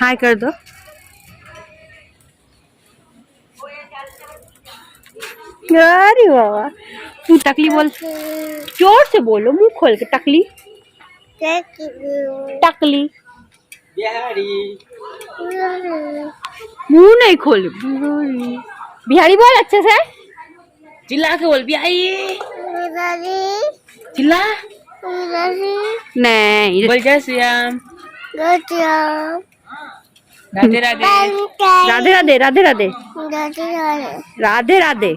हाय कर दो। अरे बाबा तू टकली बोल ज़ोर से बोलो मुँह खोल के टकली। टकली। मुँह नहीं खोल बिहारी। बोल अच्छे से। चिल्ला के बोल बिहाई चिल्ला। नहीं बोल जय श्री राम। राधे राधे राधे राधे राधे राधे राधे राधे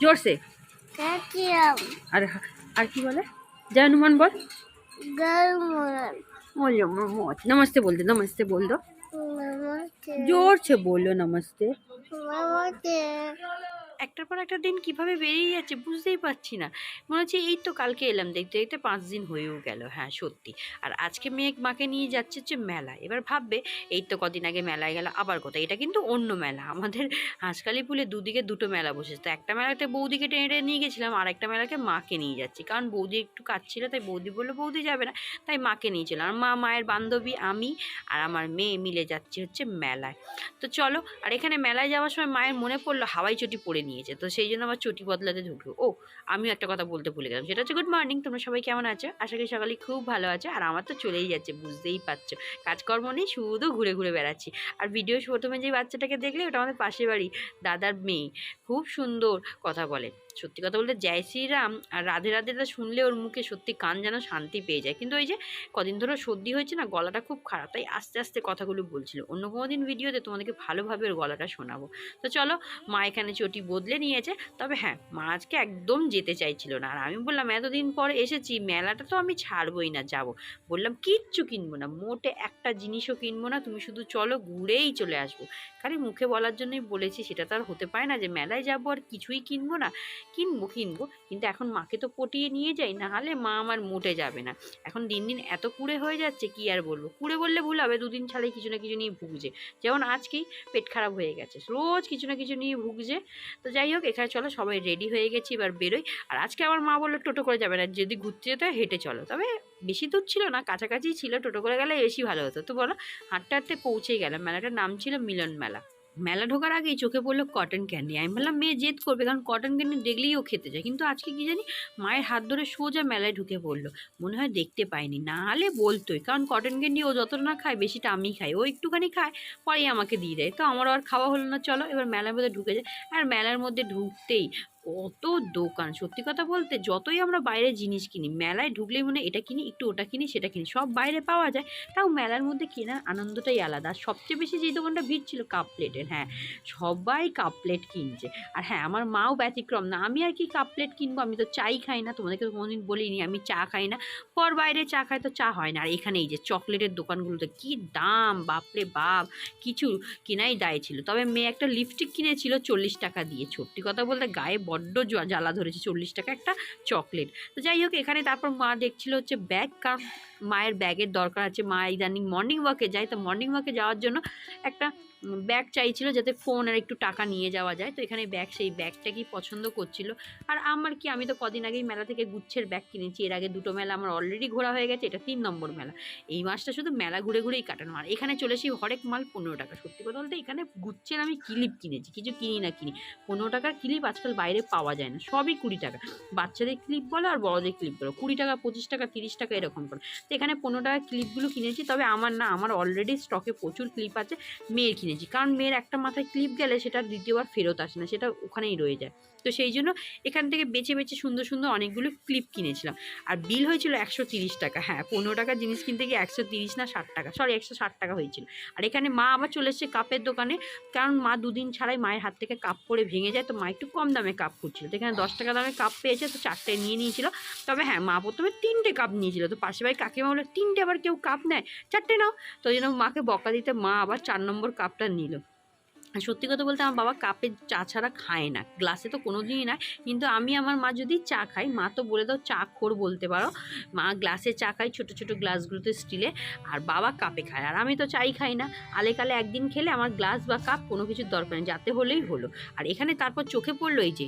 जोर से আর আর কি বলে জয় হনুমান বল बोलो मोच नमस्ते बोल दो नमस्ते बोल दो जोर से बोलो नमस्ते একটার পর একটা দিন কীভাবে বেরিয়ে যাচ্ছে বুঝতেই পারছি না। মনে হচ্ছে এই তো কালকে এলাম, দেখতে দেখতে পাঁচ দিন হয়েও গেল। হ্যাঁ সত্যি। আর আজকে মেয়ে মাকে নিয়ে যাচ্ছে হচ্ছে মেলা। এবার ভাববে, এই তো কদিন আগে মেলায় গেল, আবার কোথায়? এটা কিন্তু অন্য মেলা। আমাদের হাঁসকালি পুলে দুদিকে দুটো মেলা বসেছে। তো একটা মেলাতে বৌদিকে টেনে টেনে নিয়ে গেছিলাম, আর একটা মেলাকে মাকে নিয়ে যাচ্ছি। কারণ বৌদি একটু কাজ তাই বৌদি বলল, বৌদি যাবে না। তাই মাকে নিয়েছিলাম আর মা, মায়ের বান্ধবী, আমি আর আমার মেয়ে মিলে যাচ্ছি হচ্ছে মেলায়। তো চলো, আর এখানে মেলায় যাওয়ার সময় মায়ের মনে পড়ল, হাওয়াই চটি পরে নিয়েছে। তো সেই জন্য আমার চটি বদলাতে ঢুকলো। ও আমি একটা কথা বলতে ভুলে গেলাম। সেটা হচ্ছে, গুড মর্নিং, তোমরা সবাই কেমন আছো? আশা করি সকালে খুব ভালো আছে। আর আমার তো চলেই যাচ্ছে, বুঝতেই পারছ। কাজকর্ম নেই, শুধু ঘুরে ঘুরে বেড়াচ্ছি। আর ভিডিও প্রথমে যে বাচ্চাটাকে দেখলে, ওটা আমাদের পাশের বাড়ি, দাদার মেয়ে। খুব সুন্দর কথা বলে। সত্যি কথা বলতে জয় শ্রীরাম আর রাধে রাধেটা শুনলে ওর মুখে সত্যি কান যেন শান্তি পেয়ে যায়। কিন্তু ওই যে কদিন ধরে সর্দি হয়েছে না, গলাটা খুব খারাপ, তাই আস্তে আস্তে কথাগুলো বলছিল। অন্য কোনো দিন ভিডিওতে তোমাদেরকে ভালোভাবে ওর গলাটা শোনাবো। তো চলো, মা এখানে চটি বদলে নিয়েছে। তবে হ্যাঁ মা আজকে একদম যেতে চাইছিল না। আর আমি বললাম, এতদিন পরে এসেছি, মেলাটা তো আমি ছাড়বই না, যাব। বললাম, কিচ্ছু কিনবো না, মোটে একটা জিনিসও কিনবো না, তুমি শুধু চলো, ঘুরেই চলে আসব। খালি মুখে বলার জন্যই বলেছি, সেটা তো আর হতে পারে না যে মেলায় যাব আর কিছুই কিনবো না। কিনবো কিনবো কিন্তু এখন মাকে তো পটিয়ে নিয়ে যাই না হলে মা আমার মোটে যাবে না। এখন দিন দিন এত কুড়ে হয়ে যাচ্ছে, কি আর বলব? কুড়ে বললে ভুল হবে, দুদিন ছাড়াই কিছু না কিছু নিয়ে ভুগছে। যেমন আজকেই পেট খারাপ হয়ে গেছে, রোজ কিছু না কিছু নিয়ে ভুগছে। তো যাই হোক, এখানে চলো, সবাই রেডি হয়ে গেছি, এবার বেরোই। আর আজকে আমার মা বলল, টোটো করে যাবে না, যদি ঘুরতে যেতে হয় হেঁটে চলো। তবে বেশি দূর ছিল না কাছাকাছি ছিল, টোটো করে গেলে বেশি ভালো হতো। তো বলো, হাঁটতে হাঁটতে পৌঁছেই গেলাম, মেলাটার নাম ছিল মিলন মেলা। মেলা ঢোকার আগেই চোখে পড়ল কটন ক্যান্ডি আমি বললাম, মেয়ে, জেদ করবে, কারণ কটন ক্যান্ডি দেখলেই ও খেতে যায় কিন্তু আজকে কি জানি মায়ের হাত ধরে সোজা মেলায় ঢুকে পড়ল। মনে হয় দেখতে পাইনি। না হলে বলতোই, কারণ কটন ক্যান্ডি ও যতটা না খায়, বেশিটা আমি খাই। ও একটুখানি খায়, পরেই আমাকে দিয়ে দেয়। তো আমারও আর খাওয়া হলো না, চলো, এবার মেলার মধ্যে ঢুকে যায়। আর মেলার মধ্যে ঢুকতেই কত দোকান, সত্যি কথা বলতে যতই আমরা বাইরে জিনিস কিনি, মেলায় ঢুকলেই মনে এটা কিনি, একটু ওটা কিনি, সেটা কিনি, সব বাইরে পাওয়া যায়। তাও মেলার মধ্যে কেনার আনন্দটাই আলাদা। আর সবচেয়ে বেশি যেই দোকানটা ভিড় ছিল কাপ প্লেটের হ্যাঁ সবাই কাপ প্লেট কিনছে। আর হ্যাঁ আমার মাও ব্যতিক্রম না, আমি আর কি কাপ প্লেট কিনবো? আমি তো চাই খাই না, তোমাদেরকে তো কোনোদিন বলিনি, আমি চা খাই না। পর বাইরে চা খাই তো চা হয় না। আর এখানে এই যে চকলেটের দোকানগুলোতে কি দাম, বাপরে বাপ, কিছু কেনাই দায় ছিল। তবে মেয়ে একটা লিপস্টিক কিনেছিল, চল্লিশ টাকা দিয়ে। সত্যি কথা বলতে গায়ে বড্ড জ্বালা ধরেছে, চল্লিশ টাকা একটা চকলেট। তো যাই হোক, এখানে তারপর মা দেখছিল হচ্ছে ব্যাগ, কারণ মায়ের ব্যাগের দরকার আছে, মা ইদানিং মর্নিং ওয়াকে যায়, তো মর্নিং ওয়াকে যাওয়ার জন্য একটা ব্যাগ চাইছিল যাতে ফোন আর একটু টাকা নিয়ে যাওয়া যায়, তো এখানে ব্যাগ সেই ব্যাগটাকেই পছন্দ করছিল। আর আমার কি, আমি তো কদিন আগেই মেলা থেকে গুচ্ছের ব্যাগ কিনেছি, এর আগে দুটো মেলা আমার অলরেডি ঘোরা হয়ে গেছে, এটা তিন নম্বর মেলা। এই মাসটা শুধু মেলা ঘুরে ঘুরেই কাটানো, আর এখানে চলে এসেছি হরেক মাল পনেরো টাকা। সত্যি কথা বলতে এখানে গুচ্ছের আমি ক্লিপ কিনেছি, কিছু কিনি না কিনি। পনেরো টাকার ক্লিপ আজকাল বাইরে পাওয়া যায় না, সবই কুড়ি টাকা। বাচ্চাদের ক্লিপ বলো আর বড়দের ক্লিপ বলো, কুড়ি টাকা, পঁচিশ টাকা, তিরিশ টাকা এরকম করে। এখানে পনেরো টাকার ক্লিপগুলো কিনেছি, তবে আমার না, আমার অলরেডি স্টকে প্রচুর ক্লিপ আছে মেয়ের কিনেছি। কারণ মেয়ের একটা মাথায় ক্লিপ গেলে সেটা দ্বিতীয়বার ফেরত আসে না, সেটা ওখানেই রয়ে যায়। তো সেই জন্য এখান থেকে বেছে বেছে সুন্দর সুন্দর অনেকগুলো ক্লিপ কিনেছিলাম। আর বিল হয়েছিল একশো তিরিশ টাকা হ্যাঁ পনেরো টাকা জিনিস কিনতে গিয়ে একশো তিরিশ না ষাট টাকা সরি একশো ষাট টাকা হয়েছিল। আর এখানে মা আবার চলে এসেছে কাপের দোকানে, কারণ মা দুদিন ছাড়াই মায়ের হাত থেকে কাপ পরে ভেঙে যায়, তো মা একটু কম দামে কাপ খুঁজছিল। তো এখানে দশ টাকা দামে কাপ পেয়েছে, তো চারটে নিয়ে নিয়েছিল। তবে হ্যাঁ মা প্রথমে তিনটে কাপ নিয়েছিল, তো পাশে বাড়ি কাকিমা বলে তিনটে আবার কেউ কাপ নেয়। চারটে নাও। তো ওই জন্য মাকে বকা দিতে মা আবার চার নম্বর কাপটা নিল। সত্যি কথা বলতে আমার বাবা কাপে চা ছাড়া খায় না, গ্লাসে তো কোনো দিনই না, কিন্তু আমি আমার মা যদি চা খাই, মা তো বলে দাও চা খোর বলতে পারো, মা গ্লাসে চা খাই ছোটো ছোটো গ্লাসগুলোতে স্টিলে, আর বাবা কাপে খায়, আর আমি তো চাই খাই না, আলে কালে একদিন খেলে আমার গ্লাস বা কাপ কোনো কিছুর দরকার নেই, যাতে হলেই হলো, আর এখানে তারপর চোখে পড়ল এই যে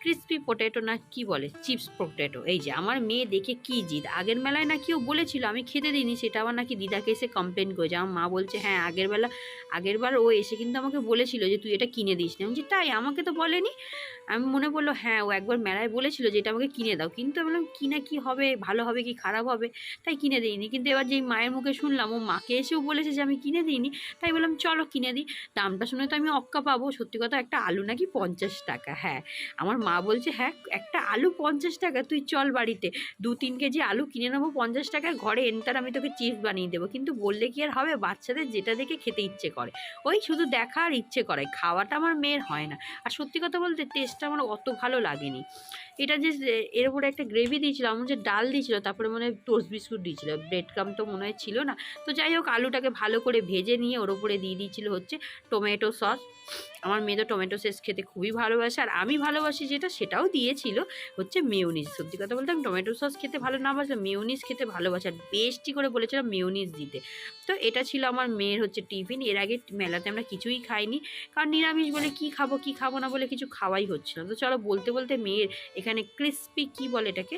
ক্রিসপি পটেটো না কি বলে চিপস পটেটো এই যে আমার মেয়ে দেখে কি জিদ, আগের মেলায় না কেউ বলেছিল আমি খেতে দিইনি, সেটা আবার নাকি দিদাকে এসে কমপ্লেন করেছে, আমার মা বলছে হ্যাঁ আগের বেলা, আগের বার ও এসে কিন্তু আমাকে বলেছিল যে, তুই এটা কিনে দিস না। আমি তাই? আমাকে তো বলেনি? আমি মনে পড়ল হ্যাঁ ও একবার মেলায় বলেছিল যে, এটা আমাকে কিনে দাও। কিন্তু আমি বললাম, কিনা কি হবে? ভালো হবে কি খারাপ হবে? তাই কিনে দিইনি। কিন্তু এবার যেই মায়ের মুখে শুনলাম, ও মাকে এসেও বলেছে যে, আমি কিনে দিইনি। তাই বললাম, চলো কিনে দিই। দামটা শুনে তো আমি অক্কা পাবো। সত্যি কথা, একটা আলু নাকি পঞ্চাশ টাকা। হ্যাঁ আমার মা বলছে হ্যাঁ একটা আলু পঞ্চাশ টাকা, তুই চল বাড়িতে। দু তিন কেজি আলু কিনে নেব পঞ্চাশ টাকার ঘরে এনতার আমি তোকে চিপস বানিয়ে দেবো। কিন্তু বললে কি আর হবে? বাচ্চাদের যেটা দেখে খেতে ইচ্ছে করে। ওই শুধু দেখা আর ইচ্ছে করে। খাওয়াটা আমার মেয়ের হয় না। আর সত্যি কথা বলতে টেস্টটা আমার অত ভালো লাগেনি। এটা যে এর উপরে একটা গ্রেভি দিয়েছিল আমার যে ডাল দিয়েছিল, তারপরে মনে হয় টোস্ট বিস্কুট দিয়েছিল। ব্রেড ক্রাম তো মনে হয় ছিল না। তো যাই হোক, আলুটাকে ভালো করে ভেজে নিয়ে ওর উপরে দিয়ে দিয়েছিল হচ্ছে টমেটো সস আমার মেয়ে তো টমেটো সস খেতে খুবই ভালোবাসে, আর আমি ভালোবাসি যেটা সেটাও দিয়েছিল হচ্ছে মেয়োনিজ সত্যি কথা বলতে আমি টমেটো সস খেতে ভালো না বাসে মেয়োনিজ খেতে ভালোবাসি, আর বেশটি করে বলেছিলাম মেয়োনিজ দিতে। তো এটা ছিল আমার মেয়ের হচ্ছে টিফিন এর আগে মেলাতে আমরা কিছুই খাইনি, কারণ নিরামিষ বলে কি খাব কি খাব না বলে কিছু খাওয়াই হচ্ছে না। তো চলো বলতে বলতে মেয়ের এখানে ক্রিস্পি কি বলে এটাকে?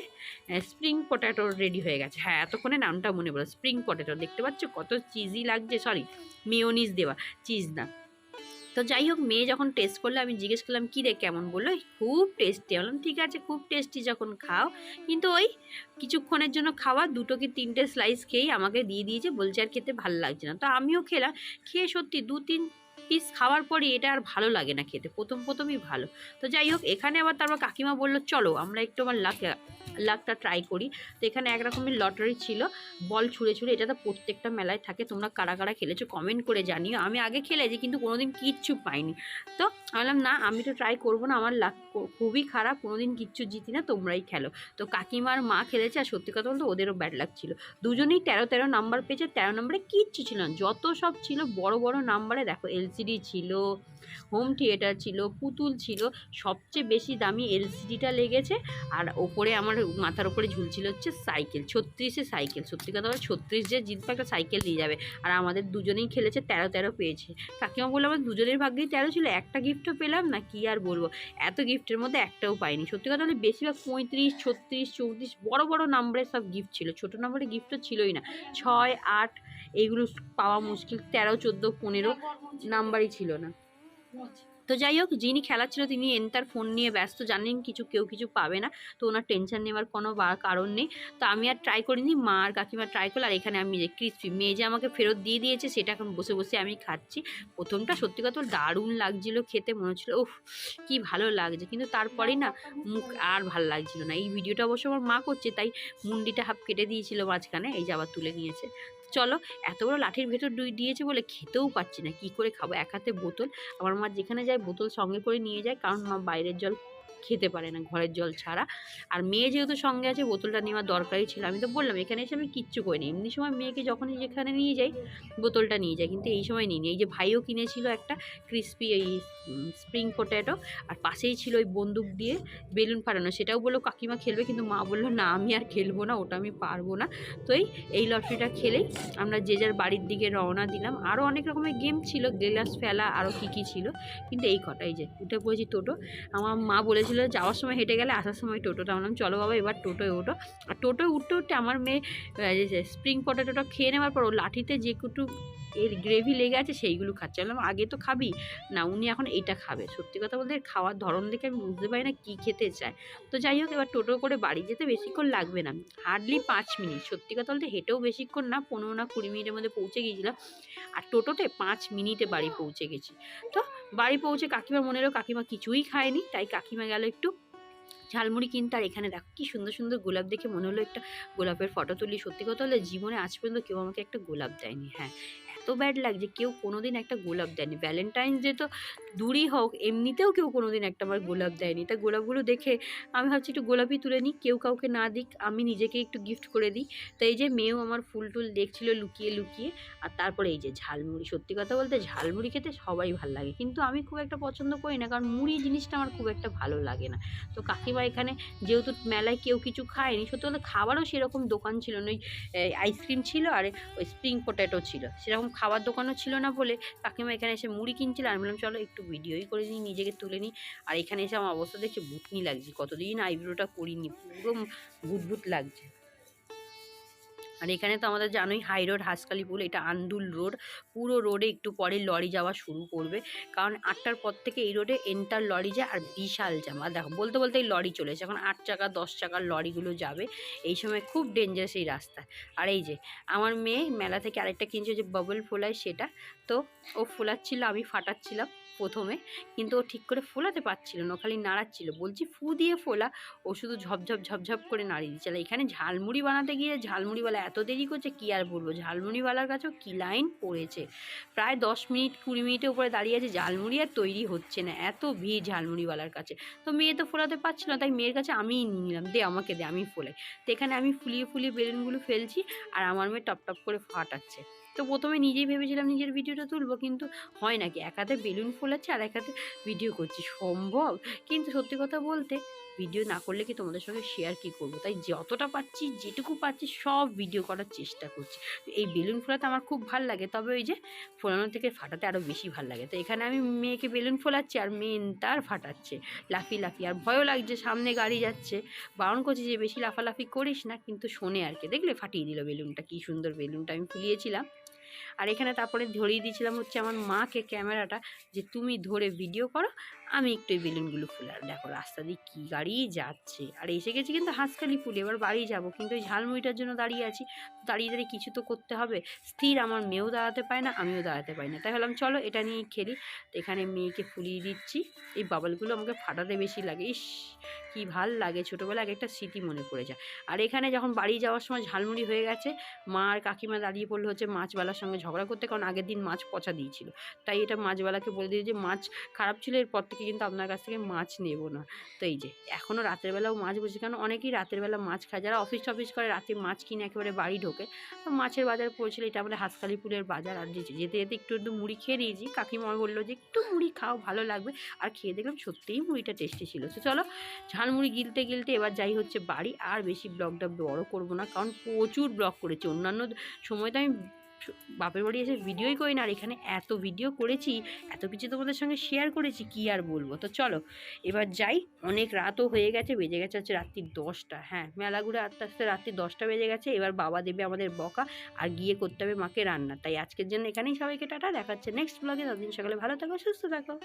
স্প্রিং পটেটো রেডি হয়ে গেছে। হ্যাঁ এতক্ষণে নামটা মনে পড়ল। স্প্রিং পটেটো দেখতে পাচ্ছ কত চিজি লাগছে সরি মেয়োনিজ দেওয়া চিজ না। তো যাই হোক, মেয়ে যখন টেস্ট করল, আমি জিজ্ঞেস করলাম, কী রে, কেমন? বলল "এই খুব টেস্টি বললাম, ঠিক আছে, খুব টেস্টি যখন খাও। কিন্তু ওই কিছুক্ষণের জন্য খাওয়া, দুটো কি তিনটে স্লাইস খেয়েই আমাকে দিয়ে দিয়েছে, বলছে আর খেতে ভালো লাগছে না। তো আমিও খেলাম, খেয়ে সত্যি দু তিন পিস খাওয়ার পরে এটা আর ভালো লাগে না খেতে, প্রথম প্রথমই ভালো। তো যাই হোক, এখানে আবার তারপর কাকিমা বলল, চলো, আমরা একটু আমার লাক লাকটা ট্রাই করি। তো এখানে এক রকমের লটারি ছিল বল ছুঁড়ে ছুঁড়ে, এটা তো প্রত্যেকটা মেলায় থাকে, তোমরা কারা কারা খেলেছো কমেন্ট করে জানিও। আমি আগে খেলেছি, কিন্তু কোনোদিন কিচ্ছু পাইনি। তো আমি না, আমি তো ট্রাই করব না, আমার লাক খুবই খারাপ, কোনোদিন কিচ্ছু জিতি না, তোমরাই খেলো। তো কাকিমার মা খেলেছে, আর সত্যি কথা বলতে ওদেরও ব্যাড লাক ছিল। দুজনেই তেরো তেরো নাম্বার পেয়েছে, তেরো নম্বরে কিচ্ছু ছিল না। যত সব ছিল, বড় বড় নাম্বারে দেখো এলসিডি ছিল হোম থিয়েটার ছিল, পুতুল ছিল, সবচেয়ে বেশি দামি এলসিডিটা লেগেছে, আর ওপরে আমার মাথার ওপরে ঝুলছিল হচ্ছে সাইকেল, ছত্রিশে সাইকেল। সত্যি কথা বলে ছত্রিশ যে জিতবে একটা সাইকেল নিয়ে যাবে, আর আমাদের দুজনেই খেলেছে, তেরো তেরো পেয়েছে। কাকিমা বলল আমার দুজনের ভাগ্যেই তেরো ছিল, একটা গিফটও পেলাম, না কি আর বলব? এত গিফটের মধ্যে একটাও পাইনি। সত্যি কথা বলে বেশিরভাগ পঁয়ত্রিশ, ছত্রিশ, চৌত্রিশ বড়ো বড়ো নাম্বারের সব গিফট ছিল। ছোটো নাম্বারে তো ছিলই না। ছয়, আট এইগুলো পাওয়া মুশকিল। তেরো, চোদ্দ, পনেরো নাম্বারই ছিল না। তো যাই হোক, যিনি খেলাচ্ছিল তিনি এন্টার ফোন নিয়ে ব্যস্ত, জানেন কিছু, কেউ কিছু পাবে না। তো ওনার টেনশন নেওয়ার কোনো কারণ নেই। তো আমি আর ট্রাই করিনি, মা আর কাকিমা ট্রাই করল, আর এখানে আমি যে ক্রিসপি মেয়ে যে আমাকে ফেরত দিয়ে দিয়েছে, সেটা এখন বসে বসে আমি খাচ্ছি। প্রথমটা সত্যি কথা দারুণ লাগছিল খেতে, মনে হচ্ছিল, উফ, কি ভালো লাগছে। কিন্তু তারপরেই না মুখ আর ভালো লাগছিল না। এই ভিডিওটা অবশ্য আমার মা করছে, তাই মুন্ডিটা হাফ কেটে দিয়েছিল মাঝখানে, এই যে আবার তুলে নিয়েছে। চলো, এত বড় লাঠির ভেতর ডুই দিয়েছে বলে খেতেও পাচ্ছি না। কি করে খাব? এক হাতে বোতল। আমার মা যেখানে যায় বোতল সঙ্গে করে নিয়ে যায়, কারণ মা বাইরের জল খেতে পারে না ঘরের জল ছাড়া। আর মেয়ে যেহেতু সঙ্গে আছে, বোতলটা নেওয়া দরকারই ছিল। আমি তো বললাম, এখানে এসে আমি কিচ্ছু করিনি। এমনি সময় মেয়েকে যখনই যেখানে নিয়ে যাই, বোতলটা নিয়ে যাই। কিন্তু এই সময় নিই নি। এই যে ভাইও কিনেছিল একটা ক্রিসপি এই স্প্রিং পটেটো আর পাশেই ছিল ওই বন্দুক দিয়ে বেলুন ফাটানো। সেটাও বলল, কাকিমা খেলবে? কিন্তু মা বলল, না, আমি আর খেলব না, ওটা আমি পারব না। তো এই এই লটারিটা খেলেই আমরা যে যার বাড়ির দিকে রওনা দিলাম। আরও অনেক রকমের গেম ছিল, গ্লাস ফেলা আরও কী কী ছিল। কিন্তু এই কটাই যে, উঠে পড়েছি টোটো। আমার মা বলেছিল যাওয়ার সময় হেঁটে গেলে আসার সময় টোটোটা বললাম, চলো বাবা, এবার টোটোয় ওঠো আর টোটোয় উঠতে উঠতে আমার মেয়ে স্প্রিং পটেটোটা খেয়ে নেওয়ার পর ও লাঠিতে যে কুটু এর গ্রেভি লেগে আছে সেইগুলো খাচ্ছে। বললাম, আগে তো খাবি। না, উনি এখন এইটা খাবে। সত্যি কথা বলতে খাওয়ার ধরন দেখে আমি বুঝতে পারি না কী খেতে চায়। তো যাই হোক, এবার টোটো করে বাড়ি যেতে বেশিক্ষণ লাগবে না। হার্ডলি পাঁচ মিনিট। সত্যি কথা বলতে হেঁটেও বেশিক্ষণ না, পনেরো না কুড়ি মিনিটের মধ্যে পৌঁছে গিয়েছিলাম। আর টোটোতে পাঁচ মিনিটে বাড়ি পৌঁছে গেছি। তো বাড়ি পৌঁছে কাকিমা মনে হলো, কাকিমা কিছুই খায়নি। তাই কাকিমা গেল একটু। ঝালমুড়ি কিনতে আর এখানে দেখো কি সুন্দর সুন্দর গোলাপ দেখে মনে হলো একটা গোলাপের ফটো তুলি। সত্যি কথা হলে জীবনে আজ পর্যন্ত কেউ আমাকে একটা গোলাপ দেয়নি। হ্যাঁ ব্যাড লাগছে, কেউ কোনোদিন একটা গোলাপ দেয়নি। ভ্যালেন্টাইন্স ডে তো দূরই হোক, এমনিতেও কেউ কোনোদিন একটা আমার গোলাপ দেয়নি। তা গোলাপগুলো দেখে আমি ভাবছি একটু গোলাপই তুলে নিই, কেউ কাউকে না দিক, আমি নিজেকে একটু গিফট করে দিই। তো এই যে মেয়েও আমার ফুল টুল দেখছিল লুকিয়ে লুকিয়ে, আর তারপরে এই যে ঝালমুড়ি, সত্যি কথা বলতে ঝালমুড়ি খেতে সবাই ভালো লাগে। কিন্তু আমি খুব একটা পছন্দ করি না, কারণ মুড়ি জিনিসটা আমার খুব একটা ভালো লাগে না। তো কাকিমা এখানে যেহেতু মেলায় কেউ কিছু খায়নি, সত্যি কথা খাবারও সেরকম দোকান ছিল না, ওই আইসক্রিম ছিল আর ওই স্প্রিং পটেটো ছিল। সেরকম খাবার দোকানও ছিল না বলে কাকিমা এখানে এসে মুড়ি কিনছিল। আমি বললাম, চলো একটু ভিডিওই করে নিই নিজেকে তুলে নিই। আর এখানে এসে আমার অবস্থা দেখছি, বুটনি লাগছে। কতদিন আইব্রোটা করিনি, পুরো বুট বুট লাগছে। আর এখানে তো আমাদের জানোই হাই রোড হাসকালিপুল এটা আন্দুল রোড পুরো রোডে একটু পরে লরি যাওয়া শুরু করবে। কারণ আটটার পর থেকে এই রোডে এন্টার লরি যায় আর বিশাল জাম। দেখো, বলতে বলতে এই লরি চলেছে এখন আট চাকা, দশ চাকার লরিগুলো যাবে। এই সময় খুব ডেঞ্জারাস এই রাস্তা। আর এই যে, আমার মেয়ে মেলা থেকে আরেকটা কিনছে যে বাবল ফোলায় সেটা। তো ও ফোলাচ্ছিল, আমি ফাটাচ্ছিলাম। প্রথমে, কিন্তু ও ঠিক করে ফোলাতে পারছিল না খালি নাড়াচ্ছিল। বলছি, ফু দিয়ে ফোলা। ও শুধু ঝপঝপ ঝপঝপ করে নাড়িয়ে দিচ্ছে। আর, এখানে ঝালমুড়ি বানাতে গিয়ে ঝালমুড়িওয়ালা এত দেরি করছে, কী আর বলব? ঝালমুড়িওয়ালার কাছেও কী লাইন পড়েছে? প্রায় দশ মিনিট, কুড়ি মিনিটের উপরে দাঁড়িয়ে আছে, ঝালমুড়ি আর তৈরি হচ্ছে না, এত ভিড় ঝালমুড়িওয়ালার কাছে। তো মেয়ে তো ফোলাতে পারছিল না, তাই মেয়ের কাছে আমিই নিয়ে নিলাম, দে আমাকে দে, আমি ফোলাই। তো এখানে আমি ফুলিয়ে ফুলিয়ে বেলুনগুলো ফেলছি, আর আমার মেয়ে টপ টপ করে ফাটাচ্ছে। তো প্রথমে নিজেই ভেবেছিলাম নিজের ভিডিওটা তুলবো, কিন্তু হয় নাকি এক হাতে বেলুন ফোলাচ্ছে আর এক হাতে ভিডিও করছি। সম্ভব? কিন্তু সত্যি কথা বলতে, ভিডিও না করলে কি তোমাদের সঙ্গে শেয়ার কি করব? তাই যতটা পাচ্ছি যেটুকু পাচ্ছি সব ভিডিও করার চেষ্টা করছি। এই বেলুন ফোলাতে আমার খুব ভালো লাগে। তবে ওই যে ফোলানো থেকে ফাটাতে আরও বেশি ভালো লাগে। তো এখানে আমি মেয়েকে বেলুন ফোলাচ্ছি আর মেয়ে তার ফাটাচ্ছে। লাফি লাফি। আর ভয়ও লাগছে, সামনে গাড়ি যাচ্ছে। বারণ করছি যে, বেশি লাফালাফি করিস না। কিন্তু শোনে আর কি। দেখলে ফাটিয়ে দিল বেলুনটা। কী সুন্দর বেলুনটা আমি ফুলিয়েছিলাম। আর এখানে তারপরে ধরিয়ে দিয়েছিলাম হচ্ছে আমার মাকে ক্যামেরাটা যে তুমি ধরে ভিডিও করো আমি একটু এই বেলুনগুলো ফুলে আর দেখো রাস্তা দিয়ে কী গাড়ি যাচ্ছে। আর এসে গেছি কিন্তু হাঁসখালি ফুলে এবার বাড়ি যাব। কিন্তু ওই ঝালমুড়িটার জন্য দাঁড়িয়ে আছি। দাঁড়িয়ে দাঁড়িয়ে কিছু তো করতে হবে। স্থির, আমার মেয়েও দাঁড়াতে পায় না, আমিও দাঁড়াতে পারি না। তাই ভাবলাম চলো এটা নিয়েই খেলি। তো এখানে মেয়েকে ফুলিয়ে দিচ্ছি। এই বাবলগুলো আমাকে ফাটাতে বেশি লাগে। ইস, কী ভালো লাগে। ছোটোবেলা এক একটা স্মৃতি মনে পড়ে যায়। আর এখানে যখন বাড়ি যাওয়ার সময় ঝালমুড়ি হয়ে গেছে, মা আর কাকিমা দাঁড়িয়ে পড়ল হচ্ছে মাছওয়ালার সঙ্গে ঝগড়া করতে, কারণ আগের দিন মাছ পচা দিয়েছিল। তাই এটা মাছওয়ালাকে বলে দিয়ে যে, মাছ খারাপ ছিল, এরপর থেকে কিন্তু আপনার কাছ থেকে মাছ নেব না। তো এই যে এখনও রাতের বেলাও মাছ বসে কারণ অনেকেই রাতের বেলা মাছ খায়। যারা অফিস টফিস করে রাতে মাছ কিনে একেবারে বাড়ি ঢোকে মাছের বাজার পড়েছিল, এটা আমাদের হাসকালিপুরের বাজার। আর যেতে যেতে একটু একটু মুড়ি খেয়ে নিয়েছি। কাকিমা বলল যে, একটু মুড়ি খাও, ভালো লাগবে। আর খেয়ে দেখলাম সত্যিই মুড়িটা টেস্টি ছিল। তো চলো, ঝালমুড়ি গিলতে গিলতে এবার যাই হচ্ছে বাড়ি। আর বেশি ব্লগটা বড় করব না, কারণ প্রচুর ব্লগ করেছি। অন্যান্য সময় তো আমি বাপের বাড়ি এসে ভিডিওই করি না, আর এখানে এত ভিডিও করেছি, এত কিছু তোমাদের সঙ্গে শেয়ার করেছি, কি আর বলব? তো চলো, এবার যাই, অনেক রাতও হয়ে গেছে, বেজে গেছে হচ্ছে রাত্রি দশটা। হ্যাঁ মেলা ঘুরে আস্তে আস্তে রাত্রি দশটা বেজে গেছে, এবার বাবা দেবে আমাদের বকা, আর গিয়ে করতে হবে মাকে রান্না। তাই আজকের জন্য এখানেই সবাইকে টাটা, দেখাচ্ছে নেক্সট ব্লগে ততদিন সকালে ভালো থাকো, সুস্থ থাকো।